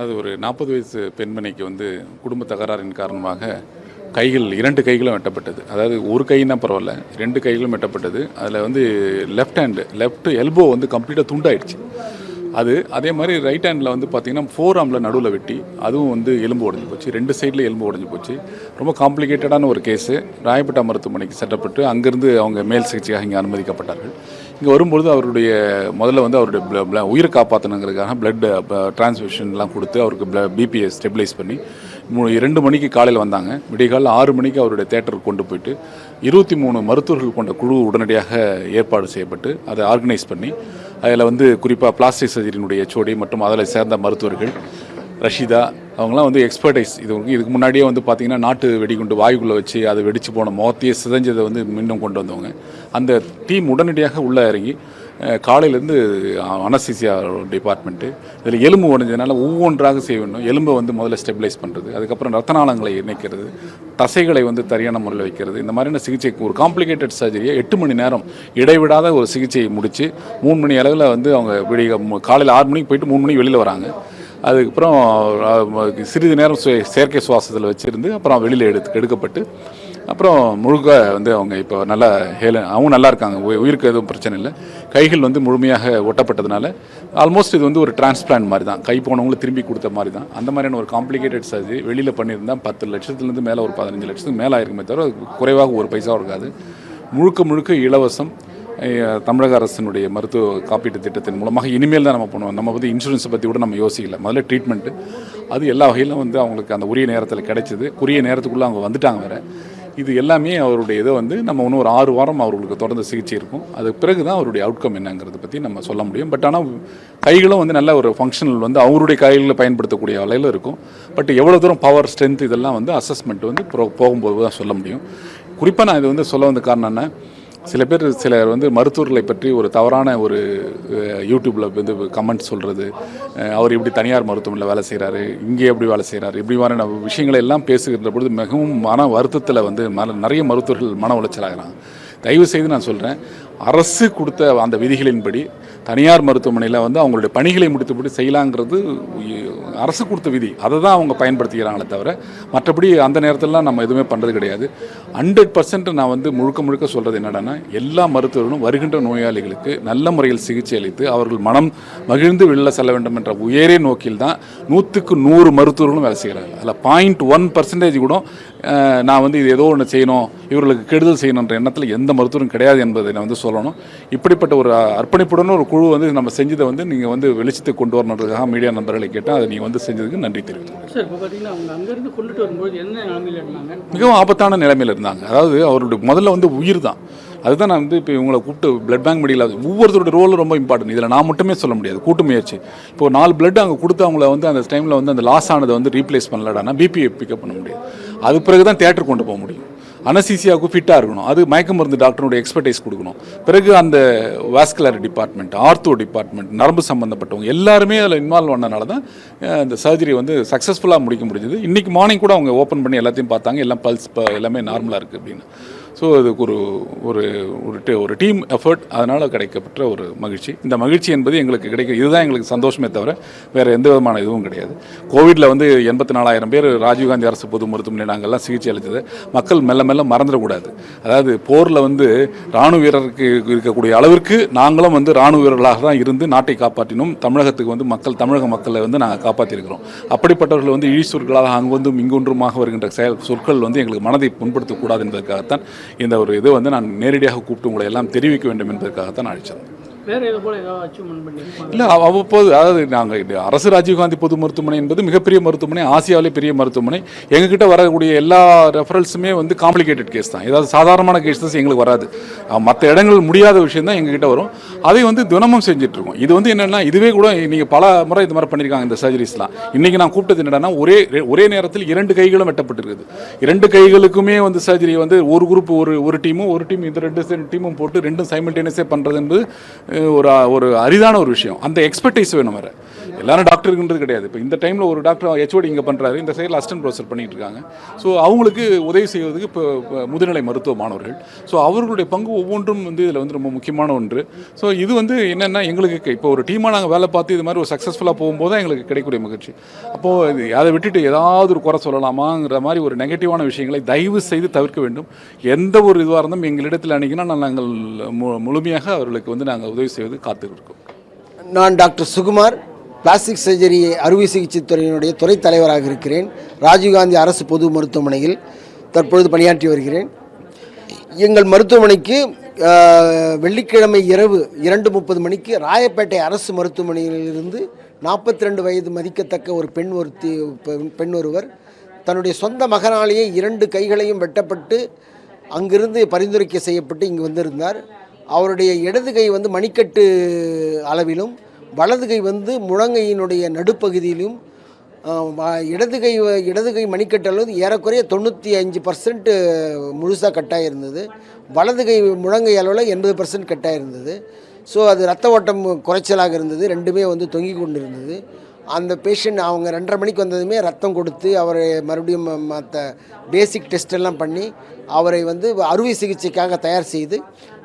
அது ஒரு நாற்பது வயசு பெண்மணிக்கு வந்து குடும்ப தகராறின் காரணமாக கைகள் இரண்டு கைகளும் வெட்டப்பட்டது. அதாவது ஒரு கைன்னா பரவாயில்ல ரெண்டு கைகளும் வெட்டப்பட்டது. அதில் வந்து லெஃப்ட் ஹேண்டு லெஃப்ட் எல்போ வந்து கம்ப்ளீட்டாக துண்டாயிடுச்சு. அது அதே மாதிரி ரைட் ஹேண்டில் வந்து பார்த்தீங்கன்னா ஃபோர் ஆம்பில் நடுவில் வெட்டி அதுவும் வந்து எலும்பு உடஞ்சி போச்சு. ரெண்டு சைடில் எலும்பு உடஞ்சி போச்சு. ரொம்ப காம்ப்ளிகேட்டடான ஒரு கேஸு ராயப்பேட்டா மருத்துவமனைக்கு செட்டப்பட்டு அங்கேருந்து அவங்க மேல் சிகிச்சையாக இங்கே அனுமதிக்கப்பட்டார்கள். இங்கே வரும்பொழுது அவருடைய முதல்ல வந்து அவருடைய உயிரை காப்பாற்றணுங்கிறதுக்காக பிளட் டிரான்ஸ்மிஷன்லாம் கொடுத்து அவருக்கு பிபியை ஸ்டெபிலைஸ் பண்ணி ரெண்டு இரண்டு மணிக்கு காலையில் வந்தாங்க. விடியகாலைல ஆறு மணிக்கு அவருடைய தேட்டருக்கு கொண்டு போயிட்டு இருபத்தி மூணு மருத்துவர்கள் கொண்ட குழு உடனடியாக ஏற்பாடு செய்யப்பட்டு அதை ஆர்கனைஸ் பண்ணி அதில் வந்து குறிப்பாக பிளாஸ்டிக் சர்ஜரியினுடைய சோடி மற்றும் அதில் சேர்ந்த மருத்துவர்கள் ரஷிதா அவங்களாம் வந்து எக்ஸ்பர்டைஸ் இது இதுக்கு முன்னாடியே வந்து பார்த்தீங்கன்னா நாட்டு வெடிகுண்டு வாயுக்குள்ளே வச்சு அதை வெடிச்சு போன முகத்தையே சிதைஞ்சதை வந்து மீண்டும் கொண்டு வந்தவங்க. அந்த டீம் உடனடியாக உள்ளே இறங்கி காலையிலேருந்து அனசிசியா டிபார்ட்மெண்ட்டு இதில் எலும்பு உடஞ்சதுனால ஒவ்வொன்றாக செய்ய வேண்டும் எலும்பை வந்து முதல்ல ஸ்டெபிலைஸ் பண்ணுறது அதுக்கப்புறம் ரத்தநாளங்களை இணைக்கிறது. தசைகளை வந்து சரியான முறையில் வைக்கிறது. இந்த மாதிரியான சிகிச்சைக்கு ஒரு காம்ப்ளிகேட்டட் சர்ஜரியை எட்டு மணி நேரம் இடைவிடாத ஒரு சிகிச்சையை முடித்து மூணு மணி அளவில் வந்து அவங்க விடிய காலையில் ஆறு மணிக்கு போயிட்டு மூணு மணிக்கு வெளியில் வராங்க. அதுக்கப்புறம் சிறிது நேரம் செயற்கை சுவாசத்தில் வச்சுருந்து அப்புறம் வெளியில் எடுத்து எடுக்கப்பட்டு அப்புறம் முழுக்க வந்து அவங்க இப்போ நல்லா ஹேல அவங்க நல்லா இருக்காங்க. உயிருக்கு எதுவும் பிரச்சனை இல்லை. கைகள் வந்து முழுமையாக ஒட்டப்பட்டதுனால ஆல்மோஸ்ட் இது வந்து ஒரு டிரான்ஸ்பிளான்ட் மாதிரி தான் கை போனவங்களும் திரும்பி கொடுத்த மாதிரி தான் அந்த மாதிரியான ஒரு காம்ப்ளிகேட்டட் சர்ஜரி வெளியில் பண்ணியிருந்தால் பத்து லட்சத்துலேருந்து மேலே ஒரு பதினஞ்சு லட்சத்துக்கு மேலே ஆயிருக்குமே தவிர குறைவாக ஒரு பைசா இருக்காது. முழுக்க முழுக்க இலவசம் தமிழக அரசினுடைய மருத்துவ காப்பீட்டு திட்டத்தின் மூலமாக இனிமேல் தான் நம்ம பண்ணுவோம். நம்ம வந்து இன்சூரன்ஸை பற்றி கூட நம்ம யோசிக்கல. முதல்ல ட்ரீட்மெண்ட்டு அது எல்லா வகையிலும் வந்து அவங்களுக்கு அந்த உரிய நேரத்தில் கிடைச்சிது. உரிய நேரத்துக்குள்ளே அவங்க வந்துட்டாங்க வேறு. இது எல்லாமே அவருடைய இதை வந்து நம்ம இன்னும் ஒரு ஆறு வாரம் அவர்களுக்கு தொடர்ந்து சிகிச்சை இருக்கும். அதுக்கு பிறகு தான் அவருடைய அவுட்கம் என்னங்கிறத பற்றி நம்ம சொல்ல முடியும். பட் ஆனால் கைகளும் வந்து நல்ல ஒரு ஃபங்க்ஷனல் வந்து அவருடைய கைகளில் பயன்படுத்தக்கூடிய வகையில் இருக்கும். பட் எவ்வளோ தூரம் பவர் ஸ்ட்ரென்த் இதெல்லாம் வந்து அசஸ்மெண்ட் வந்து போகும்போது தான் சொல்ல முடியும். குறிப்பாக நான் இது வந்து சொல்ல வந்த காரணம் என்ன? சில பேர் சிலர் வந்து மருத்துவர்களை பற்றி ஒரு தவறான ஒரு யூடியூப்பில் வந்து கமெண்ட் சொல்கிறது அவர் இப்படி தனியார் மருத்துவமனையில் வேலை செய்கிறாரு இங்கே எப்படி வேலை செய்கிறாரு இப்படி மாதிரியான விஷயங்களை எல்லாம் பேசுகின்ற பொழுது மிகவும் மன வருத்தத்தில் வந்து மன நிறைய மருத்துவர்கள் மன உளைச்சலாகிறாங்க. தயவு செய்து நான் சொல்கிறேன் அரசு கொடுத்த அந்த விதிகளின்படி தனியார் மருத்துவமனையில் வந்து அவங்களுடைய பணிகளை முடித்துப்படி செய்யலாங்கிறது அரசு கொடுத்த விதி. அதை தான் அவங்க பயன்படுத்திக்கிறாங்களே தவிர மற்றபடி அந்த நேரத்திலலாம் நம்ம எதுவுமே பண்ணுறது கிடையாது. ஹண்ட்ரட் பர்சன்ட் நான் வந்து முழுக்க முழுக்க சொல்கிறது என்னென்னா எல்லா மருத்துவர்களும் வருகின்ற நோயாளிகளுக்கு நல்ல முறையில் சிகிச்சை அளித்து அவர்கள் மனம் மகிழ்ந்து வெளில செல்ல வேண்டும் என்ற உயரே நோக்கில் தான் நூற்றுக்கு நூறு மருத்துவர்களும் வேலை செய்கிறாங்க. அதில் பாயிண்ட் ஒன் பர்சன்டேஜ் கூட நான் வந்து இது ஏதோ ஒன்று செய்யணும் இவர்களுக்கு கெடுதல் செய்யணுன்ற எண்ணத்தில் எந்த மருத்துவரும் கிடையாது என்பதை நான் வந்து சொல்லணும். இப்படிப்பட்ட ஒரு அர்ப்பணிப்புடன் ஒரு குழு வந்து நம்ம செஞ்சதை வந்து நீங்கள் வந்து வெளிச்சத்துக்கு கொண்டு வரணுன்றதுக்காக மீடியா நண்பர்களை கேட்டால் அதை நீங்கள் வந்து செஞ்சதுக்கு நன்றி தெரிவித்துக்கிறேன் மிகவும் ஆபத்தான நிலைமையில் இருந்தாங்க. அதாவது அவருடைய முதல்ல வந்து உயிர் தான். அதுதான் நான் வந்து இப்போ இவங்களை கூப்பிட்டு பிளட் பேங்க் மெடிக்கல் ஒவ்வொருத்தருடைய ரோல் ரொம்ப இம்பார்ட்டன்ட் இதில் நான் மட்டுமே சொல்ல முடியாது. கூட்டு முயற்சி. இப்போ நாலு பிளட் அங்கே கொடுத்து அவங்கள வந்து அந்த டைமில் வந்து அந்த லாஸ் ஆனதை வந்து ரீப்ளேஸ் பண்ணலடானா பிபிஐ பிக்கப் பண்ண முடியாது. அது பிறகு தான் தேட்டர் கொண்டு போக முடியும். அனசிசியாவுக்கு ஃபிட்டாக இருக்கணும். அது மயக்க மருந்து டாக்டருடைய எக்ஸ்பர்டைஸ் கொடுக்கணும். பிறகு அந்த வாஸ்குலர் டிபார்ட்மெண்ட் ஆர்த்தோ டிபார்ட்மெண்ட் நரம்பு சம்மந்தப்பட்டவங்க எல்லாருமே அதில் இன்வால்வ் பண்ணனால தான் இந்த சர்ஜரி வந்து சக்ஸஸ்ஃபுல்லாக முடிக்க முடிஞ்சது. இன்றைக்கி மார்னிங் கூட அவங்க ஓப்பன் பண்ணி எல்லாத்தையும் பார்த்தாங்க. எல்லாம் பல்ஸ் எல்லாமே நார்மலாக இருக்குது அப்படின்னு. ஸோ அதுக்கு ஒரு ஒரு ஒரு ஒரு டீம் எஃபர்ட் அதனால் கிடைக்கப்பட்ட ஒரு மகிழ்ச்சி. இந்த மகிழ்ச்சி என்பது எங்களுக்கு கிடைக்க இதுதான் எங்களுக்கு சந்தோஷமே தவிர வேறு எந்த விதமான இதுவும் கிடையாது. கோவிடில் வந்து எண்பத்தி நாலாயிரம் பேர் ராஜீவ்காந்தி அரசு பொது மருத்துவமனை நாங்கள்லாம் சிகிச்சை அளித்தது. மக்கள் மெல்ல மெல்ல மறந்துடக்கூடாது. அதாவது போரில் வந்து இராணுவ வீரருக்கு இருக்கக்கூடிய அளவிற்கு நாங்களும் வந்து இராணுவ வீரர்களாக தான் இருந்து நாட்டை காப்பாற்றினோம். தமிழகத்துக்கு வந்து மக்கள் தமிழக மக்களை வந்து நாங்கள் காப்பாற்றிருக்கிறோம் அப்படிப்பட்டவர்கள் வந்து இழி சொற்களாக வந்து இங்கொன்றுமாக வருகின்ற செயல் சொற்கள் வந்து எங்களுக்கு மனதை புண்படுத்தக்கூடாது என்பதற்காகத்தான் இந்த ஒரு இது வந்து நான் நேரடியாக கூப்பிட்டு உங்களை எல்லாம் தெரிவிக்க வேண்டும் என்பதற்காகத்தான் அழைச்சிருந்தேன். இது இல்லை அவ்வப்போது அதாவது நாங்கள் அரசு ராஜீவ்காந்தி பொது மருத்துவமனை என்பது மிகப்பெரிய மருத்துவமனை ஆசியாவிலே பெரிய மருத்துவமனை. எங்ககிட்ட வரக்கூடிய எல்லா ரெஃபரல்ஸுமே வந்து காம்ப்ளிகேட்டட் கேஸ் தான். ஏதாவது சாதாரணமான கேஸஸ் எங்களுக்கு வராது. மற்ற இடங்கள் முடியாத விஷயம் தான் எங்ககிட்ட வரும். அதை வந்து தினமும் செஞ்சுட்டு இருக்கோம் இது வந்து என்னென்னா இதுவே கூட நீங்கள் பல முறை இது மாதிரி பண்ணியிருக்காங்க இந்த சர்ஜரிஸ்லாம் இன்றைக்கி நான் கூப்பிட்டது என்னென்னா ஒரே ஒரே நேரத்தில் இரண்டு கைகளும் வெட்டப்பட்டிருக்குது. இரண்டு கைகளுக்குமே வந்து சர்ஜரி வந்து ஒரு குரூப் ஒரு ஒரு டீமும் ஒரு டீம் இந்த ரெண்டு டீமும் போட்டு ரெண்டும் சைமல்டேனியஸே பண்ணுறது என்பது ஒரு ஒரு அரிதான ஒரு விஷயம். அந்த எக்ஸ்பர்டைஸ் வேணும் வேறு. எல்லாரும் டாக்டருக்குன்றது கிடையாது. இப்போ இந்த டைமில் ஒரு டாக்டர் ஹெச்ஓடி இங்கே பண்ணுறாரு இந்த சைடில் அசிஸ்டன்ட் ப்ரொஃபஸர் பண்ணிட்டு இருக்காங்க. ஸோ அவங்களுக்கு உதவி செய்வதுக்கு இப்போ முதுநிலை மருத்துவ மாணவர்கள் ஸோ அவர்களுடைய பங்கு ஒவ்வொன்றும் வந்து இதில் வந்து ரொம்ப முக்கியமான ஒன்று. ஸோ இது வந்து என்னென்னா எங்களுக்கு இப்போ ஒரு டீமாக நாங்கள் வேலை பார்த்து இது மாதிரி ஒரு சக்ஸஸ்ஃபுல்லாக போகும்போது தான் எங்களுக்கு கிடைக்கக்கூடிய மகிழ்ச்சி. அப்போது இது அதை விட்டுட்டு ஏதாவது ஒரு குறை சொல்லலாமாங்கிற மாதிரி ஒரு நெகட்டிவான விஷயங்களை தயவு செய்து தவிர்க்க வேண்டும். எந்த ஒரு இதுவாக இருந்தும் எங்களிடத்தில் அணுகினா நாங்கள் மு- முழுமையாக அவர்களுக்கு வந்து நாங்கள் உதவி செய்வது காத்துருக்கோம் நான் டாக்டர் சுகுமார். பிளாஸ்டிக் சர்ஜரி அறுவை சிகிச்சை துறையினுடைய துறை தலைவராக இருக்கிறேன். ராஜீவ்காந்தி அரசு பொது மருத்துவமனையில் தற்பொழுது பணியாற்றி வருகிறேன். எங்கள் மருத்துவமனைக்கு வெள்ளிக்கிழமை இரவு இரண்டு முப்பது மணிக்கு ராயப்பேட்டை அரசு மருத்துவமனையிலிருந்து நாற்பத்தி ரெண்டு வயது மதிக்கத்தக்க ஒரு பெண் ஒருத்தி பெண்- பெண் ஒருவர் தன்னுடைய சொந்த மகனாலேயே இரண்டு கைகளையும் வெட்டப்பட்டு அங்கிருந்து பரிந்துரைக்க செய்யப்பட்டு இங்கு வந்திருந்தார். அவருடைய இடது கை வந்து மணிக்கட்டு அளவிலும் வலது கை வந்து முழங்கையினுடைய நடுப்பகுதியிலும் வ- இடது கை இடது கை மணிக்கட்டு ஏறக்குறைய தொண்ணூற்றி அஞ்சு பர்சன்ட்டு முழுசாக கட்டாக இருந்தது வலது கை முழங்கை அளவில் எண்பது பர்சன்ட் கட்டாக இருந்தது ஸோ அது ரத்த ஓட்டம் குறைச்சலாக இருந்தது. ரெண்டுமே வந்து தொங்கி கொண்டு இருந்தது அந்த பேஷண்ட் அவங்க ரெண்டரை மணிக்கு வந்ததுமே ரத்தம் கொடுத்து அவரை மறுபடியும் மற்ற பேசிக் டெஸ்டெல்லாம் பண்ணி அவரை வந்து அறுவை சிகிச்சைக்காக தயார் செய்து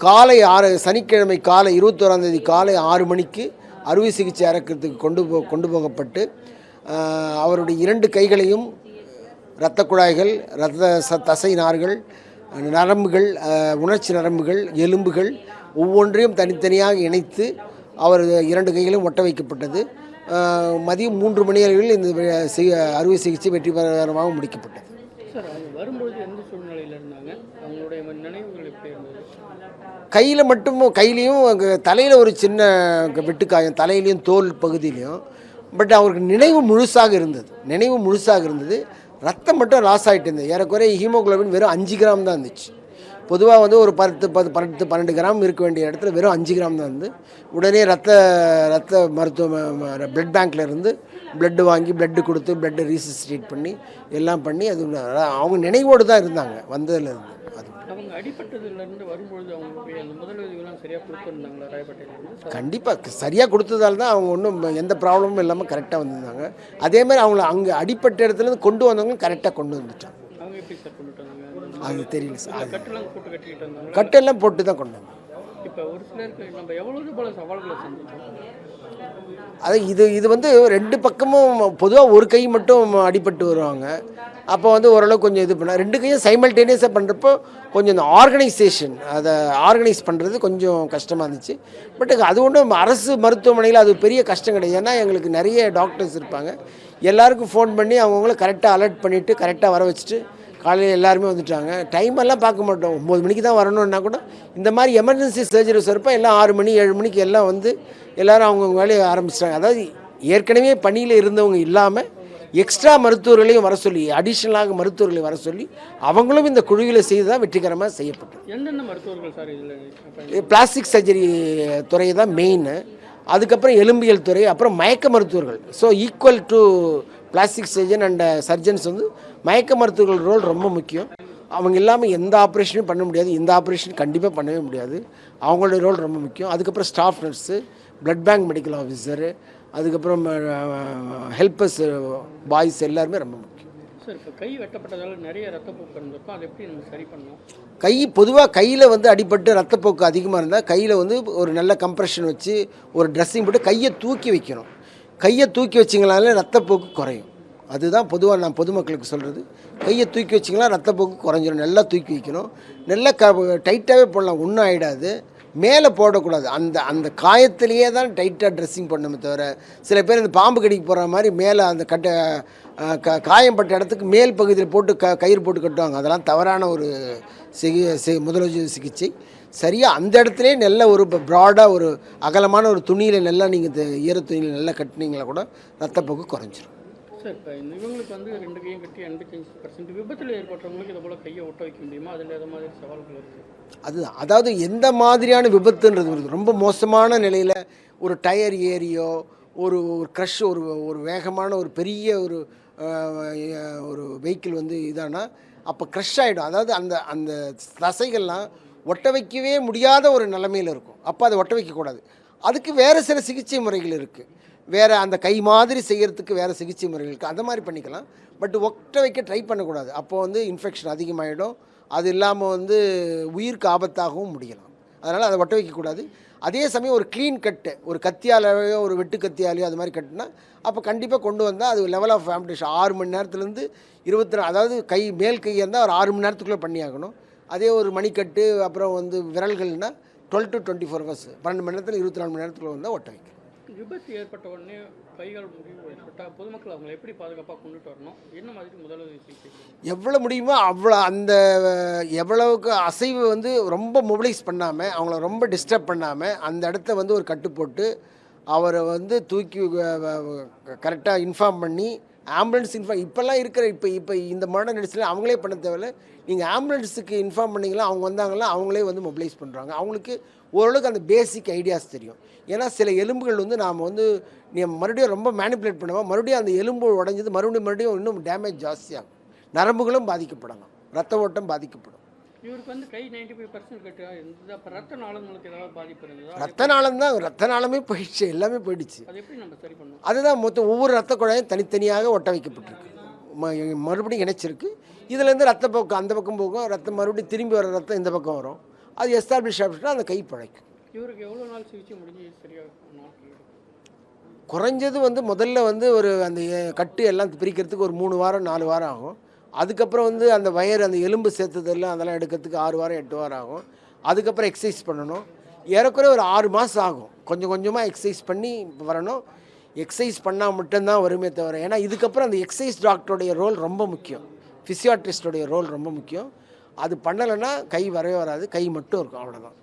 காலை ஆறு சனிக்கிழமை காலை இருபத்தோராந்தேதி காலை ஆறு மணிக்கு அறுவை சிகிச்சை அறக்கிறதுக்கு கொண்டு போ கொண்டு போகப்பட்டு அவருடைய இரண்டு கைகளையும் இரத்த குழாய்கள் இரத்த ச தசை நார்கள் நரம்புகள் உணர்ச்சி நரம்புகள் எலும்புகள் ஒவ்வொன்றையும் தனித்தனியாக இணைத்து அவர் இரண்டு கைகளும் ஒட்ட வைக்கப்பட்டது. மதியம் மூன்று மணி அளவில் இந்த அறுவை சிகிச்சை வெற்றிகரமாக முடிக்கப்பட்டது. சார் அவங்க வரும்பொழுது எந்த சூழ்நிலையில் இருந்தாங்க? அவங்களுடைய நினைவுகள் எப்படி இருந்தது? கையில் மட்டும் கையிலையும் அங்கே தலையில் ஒரு சின்ன வெட்டுக்காயம் தலையிலையும் தோல் பகுதியிலையும். பட் அவருக்கு நினைவு முழுசாக இருந்தது. நினைவு முழுசாக இருந்தது. ரத்தம் மட்டும் லாஸ் ஆகிட்டு இருந்தது. ஏறக்குறைய ஹீமோகுளோபின் வெறும் அஞ்சு கிராம் தான் இருந்துச்சு. பொதுவாக வந்து ஒரு பத்து பத்து பன்னெண்டு பன்னெண்டு கிராம் இருக்க வேண்டிய இடத்துல வெறும் அஞ்சு கிராம் தான் இருந்து உடனே ரத்த ரத்த மருத்துவ பிளட் பேங்க்ல இருந்து பிளட்டு வாங்கி பிளட்டு கொடுத்து பிளட்டை ரீசிஸ்டேட் பண்ணி எல்லாம் பண்ணி அது அவங்க நினைவோடு தான் இருந்தாங்க வந்ததுல இருந்து. அது. கண்டிப்பாக சரியாக கொடுத்ததால தான் அவங்க ஒன்றும் எந்த ப்ராப்ளமும் இல்லாமல் கரெக்டாக வந்திருந்தாங்க. அதே மாதிரி அவங்கள அங்கே அடிப்பட்ட இடத்துலேருந்து கொண்டு வந்தவங்க கரெக்டாக கொண்டு வந்துட்டாங்க. அது தெரியல சார். கட்டெல்லாம் போட்டு தான் கொண்டு செஞ்சுட்டோம் அது இது இது வந்து ரெண்டு பக்கமும் பொதுவாக ஒரு கை மட்டும் அடிபட்டு வருவாங்க. அப்போ வந்து ஓரளவு கொஞ்சம் இது பண்ண ரெண்டு கையும் சைமல்டேனியஸாக பண்ணுறப்போ கொஞ்சம் இந்த ஆர்கனைசேஷன் அதை ஆர்கனைஸ் பண்ணுறது கொஞ்சம் கஷ்டமாக இருந்துச்சு. பட் அது ஒன்றும் அரசு மருத்துவமனையில் அது பெரிய கஷ்டம் கிடையாது. ஏன்னா எங்களுக்கு நிறைய டாக்டர்ஸ் இருப்பாங்க. எல்லாருக்கும் ஃபோன் பண்ணி அவங்கவுங்கள கரெக்டாக அலர்ட் பண்ணிவிட்டு கரெக்டாக வர வச்சுட்டு காலையில் எல்லாருமே வந்துட்டாங்க. டைம் எல்லாம் பார்க்க மாட்டோம். ஒம்பது மணிக்கு தான் வரணும்னா கூட இந்த மாதிரி எமர்ஜென்சி சர்ஜரிஸ் வரப்போ எல்லாம் ஆறு மணி ஏழு மணிக்கு எல்லாம் வந்து எல்லாரும் அவங்கவுங்க வேலையை ஆரம்பிச்சிட்டாங்க. அதாவது ஏற்கனவே பணியில் இருந்தவங்க இல்லாமல் எக்ஸ்ட்ரா மருத்துவர்களையும் வர சொல்லி அடிஷ்னலாக மருத்துவர்களை வர சொல்லி அவங்களும் இந்த குழுவில் செய்து தான் வெற்றிகரமாக செய்யப்பட்டது. எந்தெந்த மருத்துவர்கள் சார் இதில்? பிளாஸ்டிக் சர்ஜரி துறை தான் மெயின் அதுக்கப்புறம் எலும்பியல் துறை அப்புறம் மயக்க மருத்துவர்கள். So equal to plastic surgeon and surgeons வந்து மயக்க மருத்துவர்கள் ரோல் ரொம்ப முக்கியம். அவங்க இல்லாமல் எந்த ஆப்ரேஷனும் பண்ண முடியாது. இந்த ஆப்ரேஷன் கண்டிப்பாக பண்ணவே முடியாது. அவங்களோட ரோல் ரொம்ப முக்கியம். அதுக்கப்புறம் staff nurse blood bank medical officer அதுக்கப்புறம் ஹெல்பர்ஸ் பாய்ஸ் எல்லாருமே ரொம்ப முக்கியம். சார் இப்போ கை வெட்டப்பட்டதால நிறைய ரத்தப்போக்கு இருந்திருக்கும். அதை எப்படி நம்ம சரி பண்ணோம் கை பொதுவாக கையில் வந்து அடிபட்டு ரத்தப்போக்கு அதிகமாக இருந்தால் கையில் வந்து ஒரு நல்ல கம்ப்ரெஷன் வச்சு ஒரு ட்ரெஸ்ஸிங் போட்டு கையை தூக்கி வைக்கணும். கையை தூக்கி வச்சிங்களாலே ரத்தப்போக்கு குறையும். அதுதான் பொதுவாக நான் பொதுமக்களுக்கு சொல்கிறது கையை தூக்கி வச்சிங்களா ரத்தப்போக்கு குறைஞ்சிரும். நல்லா தூக்கி வைக்கணும். நல்லா க டைட்டாகவே போடலாம். ஒன்றும் ஆகிடாது மேலே போடக்கூடாது. அந்த அந்த காயத்திலேயே தான் டைட்டாக ட்ரெஸ்ஸிங் பண்ணணுமே தவிர சில பேர் இந்த பாம்பு கடிக்கு போகிற மாதிரி மேலே அந்த கட்ட க காயம்பட்ட இடத்துக்கு மேல் பகுதியில் போட்டு க கயிறு போட்டு கட்டுவாங்க. அதெல்லாம் தவறான ஒரு சிகி சி முதலுதவி சிகிச்சை. சரியாக அந்த இடத்துலயே நல்ல ஒரு ப்ராடாக ஒரு அகலமான ஒரு துணியில் நல்லா நீங்கள் ஈர துணியில் நல்லா கட்டினீங்களா கூட ரத்தப்போக்கு குறைஞ்சிரும். சார் இப்போ இந்த இவங்களுக்கு வந்து ரெண்டு கையும் கட்டி எண்பத்தஞ்சு பர்சன்ட் விபத்தில் ஏற்பட்டவங்களுக்கு இதை போல் கையை ஒட்ட வைக்க முடியுமா? அதில் எது மாதிரி சவால்கள் இருக்குது அதுதான். அதாவது எந்த மாதிரியான விபத்துன்றது வருது. ரொம்ப மோசமான நிலையில் ஒரு டயர் ஏரியோ ஒரு ஒரு க்ரஷ் ஒரு ஒரு வேகமான ஒரு பெரிய ஒரு ஒரு வெஹிக்கிள் வந்து இதானா அப்போ க்ரஷ் ஆகிடும் அதாவது அந்த அந்த தசைகள்லாம் ஒட்ட வைக்கவே முடியாத ஒரு நிலைமையில் இருக்கும். அப்போ அதை ஒட்ட வைக்கக்கூடாது. அதுக்கு வேறு சில சிகிச்சை முறைகள் இருக்குது வேறு அந்த கை மாதிரி செய்கிறதுக்கு வேறு சிகிச்சை முறைகள் இருக்குது அந்த மாதிரி பண்ணிக்கலாம். பட் ஒட்ட வைக்க ட்ரை பண்ணக்கூடாது. அப்போ வந்து இன்ஃபெக்ஷன் அதிகமாகிடும் அது இல்லாமல் வந்து உயிருக்கு ஆபத்தாகவும் முடியலாம். அதனால் அதை ஒட்ட வைக்கக்கூடாது அதே சமயம் ஒரு க்ளீன் கட்டு ஒரு கத்தியாலேயோ ஒரு வெட்டு கத்தியாலேயோ அது மாதிரி கட்டுனா அப்போ கண்டிப்பாக கொண்டு வந்தால் அது லெவல் ஆஃப் ஆம்பிடேஷன் ஆறு மணி நேரத்துலேருந்து இருபத்தி நாலு அதாவது கை மேல் கை இருந்தால் ஒரு ஆறு மணி நேரத்துக்குள்ளே பண்ணியாகணும். அதே ஒரு மணிக்கட்டு அப்புறம் வந்து விரல்கள்னா twelve to twenty four hours பன்னெண்டு மணி நேரத்தில் இருபத்தி நாலு மணி நேரத்துக்குள்ளே வந்தால் ஒட்ட வைக்கணும் விபத்து ஏற்பட்ட உடனே கைகள் முடிவு ஏற்பட்டால் பொதுமக்கள் அவங்களை எப்படி பாதுகாப்பாக கொண்டுட்டு வரணும்? என்ன மாதிரி முதலுதவி சிகிச்சை எவ்வளோ முடியுமோ அவ்வளோ அந்த எவ்வளவுக்கு அசைவு வந்து ரொம்ப மொபிலைஸ் பண்ணாமல் அவங்கள ரொம்ப டிஸ்டர்ப் பண்ணாமல் அந்த இடத்த வந்து ஒரு கட்டு போட்டு அவரை வந்து தூக்கி கரெக்டாக இன்ஃபார்ம் பண்ணி ஆம்புலன்ஸ் இன்ஃபார்ம் இப்போல்லாம் இருக்கிற இப்போ இப்போ இந்த மாடர்ன் மெடிசனில் அவங்களே பண்ண தேவையில்ல. நீங்கள் ஆம்புலன்ஸுக்கு இன்ஃபார்ம் பண்ணிங்களா அவங்க வந்தாங்களா அவங்களே வந்து மொபிலைஸ் பண்ணுறாங்க அவங்களுக்கு ஓரளவுக்கு அந்த பேசிக் ஐடியாஸ் தெரியும். ஏன்னா சில எலும்புகள் வந்து நாம் வந்து நீ மறுபடியும் ரொம்ப மேனிப்புலேட் பண்ணுவோம் மறுபடியும் அந்த எலும்பு உடஞ்சது மறுபடியும் மறுபடியும் இன்னும் டேமேஜ் ஜாஸ்தியாகும். நரம்புகளும் பாதிக்கப்படலாம். ரத்த ஓட்டம் பாதிக்கப்படும். இவருக்கு வந்து கை நைன்டி ஃபைவ் பர்சன்ட் கட்டு. இருந்தது அப்போ ரத்த நாளங்களுக்கு ஏதாவது பாதிப்பு இருந்ததா? ரத்த நாளம் தான் ரத்த நாளமே போயிடுச்சு எல்லாமே போயிடுச்சு. அது எப்படி நம்ம சரி பண்ணணும்? அதுதான் மொத்தம் ஒவ்வொரு ரத்த குழாயும் தனித்தனியாக ஒட்ட வைக்கப்பட்டிருக்கு. மறுபடியும் இணைச்சிருக்கு. இதுலேருந்து ரத்த போக்கு அந்த பக்கம் போகும் ரத்தம் மறுபடியும் திரும்பி வர ரத்தம் இந்த பக்கம் வரும். அது எஸ்டாப்ளிஷ் ஆகிடுச்சுன்னா அந்த கை பழைக்கும். இவருக்கு எவ்வளோ நாள் சிகிச்சை முடிஞ்சு சரியாக? குறைஞ்சது வந்து முதல்ல வந்து ஒரு அந்த கட்டு எல்லாம் பிரிக்கிறதுக்கு ஒரு மூணு வாரம் நாலு வாரம் ஆகும். அதுக்கப்புறம் வந்து அந்த வயர் அந்த எலும்பு சேர்த்ததெல்லாம் அதெல்லாம் எடுக்கிறதுக்கு ஆறு வாரம் எட்டு வாரம் ஆகும். அதுக்கப்புறம் எக்ஸசைஸ் பண்ணணும். ஏறக்குறைய ஒரு ஆறு மாதம் ஆகும். கொஞ்சம் கொஞ்சமாக எக்ஸசைஸ் பண்ணி வரணும். எக்ஸசைஸ் பண்ணால் மட்டும்தான் வருமே தவிர ஏன்னா இதுக்கப்புறம் அந்த எக்ஸசைஸ் டாக்டருடைய ரோல் ரொம்ப முக்கியம். ஃபிசியாட்ரிஸ்டோடைய ரோல் ரொம்ப முக்கியம். அது பண்ணலைன்னா கை வரவே வராது. கை மட்டும் இருக்கும் அவ்வளோதான்